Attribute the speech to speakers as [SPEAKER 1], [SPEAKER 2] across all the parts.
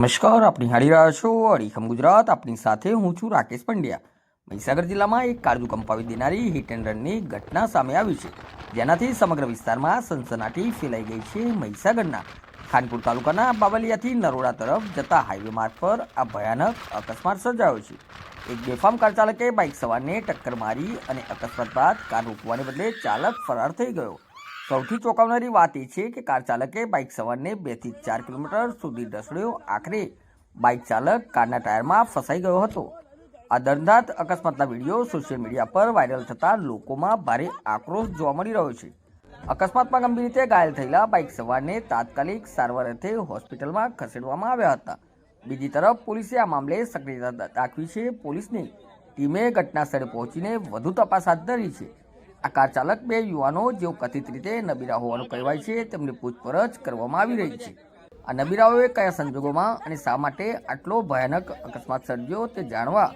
[SPEAKER 1] નમસ્કાર, આપ નિહાળી રહ્યા છો અડીખમ ગુજરાત. આપની સાથે હું છું રાકેશ પંડ્યા. મહીસાગર જિલ્લામાં એક કાળજુ કંપાવી દેનારી હિટ એન્ડ રનની ઘટના સામે આવી છે. જેનાથી સમગ્ર વિસ્તારમાં સનસનાટી ફેલાઈ ગઈ છે મહીસાગરના. ખાનપુર તાલુકાના બાવલિયાથી નરોડા તરફ જતા હાઈવે માર્ગ પર આ ભયાનક અકસ્માત સર્જાયો છે. એક બેફામ કાર ચાલકે બાઇક સવારને ટક્કર મારી અને અકસ્માત બાદ કાર રોકવાને બદલે ચાલક ફરાર થઈ ગયો. સૌથી ચોંકાવનારી વાત એ છે કે કાર ચાલકે બાઇક સવારને બેથી ચાર કિલોમીટર સુધી ઢસડ્યો આખરે. બાઇક ચાલક કારના ટાયરમાં ફસાઈ ગયો હતો. આ દર્દનાક અકસ્માતના વીડિયો સોશિયલ મીડિયા પર વાયરલ થતાં લોકોમાં ભારે આક્રોશ જોવા મળી રહ્યો છે. અકસ્માતમાં ગંભીર રીતે ઘાયલ થયેલા બાઇક સવારને તાત્કાલિક સારવાર અર્થે હોસ્પિટલમાં ખસેડવામાં આવ્યા હતા. બીજી તરફ પોલીસે આ મામલે સક્રિયતા દાખવી છે. પોલીસની ટીમે ઘટના સ્થળે પહોંચીને વધુ તપાસ હાથ ધરી છે. આ કાર ચાલક બે યુવાનો જેઓ કથિત રીતે નબીરા હોવાનું કહેવાય છે, તેમની પૂછપરછ કરવામાં આવી રહી છે. આ નબીરાઓએ કયા સંજોગોમાં અને શા માટે આટલો ભયાનક અકસ્માત સર્જ્યો તે જાણવા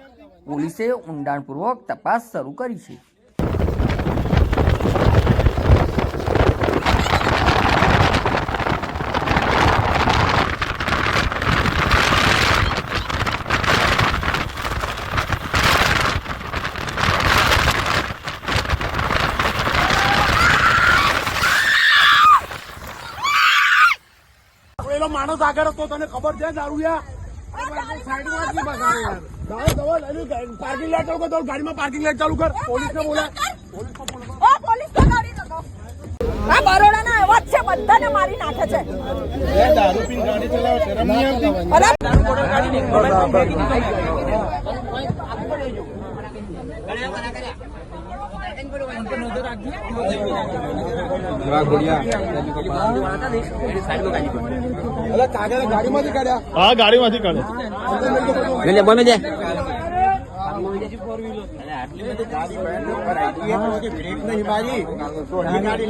[SPEAKER 1] પોલીસે ઊંડાણપૂર્વક તપાસ શરૂ કરી છે.
[SPEAKER 2] પેલો માણસ આગળ હતો તને ખબર છે દારૂયા? સાઈડમાં જ બગાડે યાર. દાવો પાર્કિંગ લાઈટ ચાલુ કર તો ગાડીમાં પાર્કિંગ લાઈટ ચાલુ કર. બોલા
[SPEAKER 3] પોલીસ તો ગાડી નકો આ બરોડાના એવા જ છે બધાને મારી નાખે છે.
[SPEAKER 2] દારૂ પીને ગાડી ચલાવે શરમ નહીં આવતી?
[SPEAKER 3] અરે
[SPEAKER 2] અલા કાગળ ગાડીમાંથી કાઢ્યા.
[SPEAKER 4] હા ગાડીમાંથી કાઢે
[SPEAKER 2] ગાડી બ્રેક નહીં મારી. ગાડી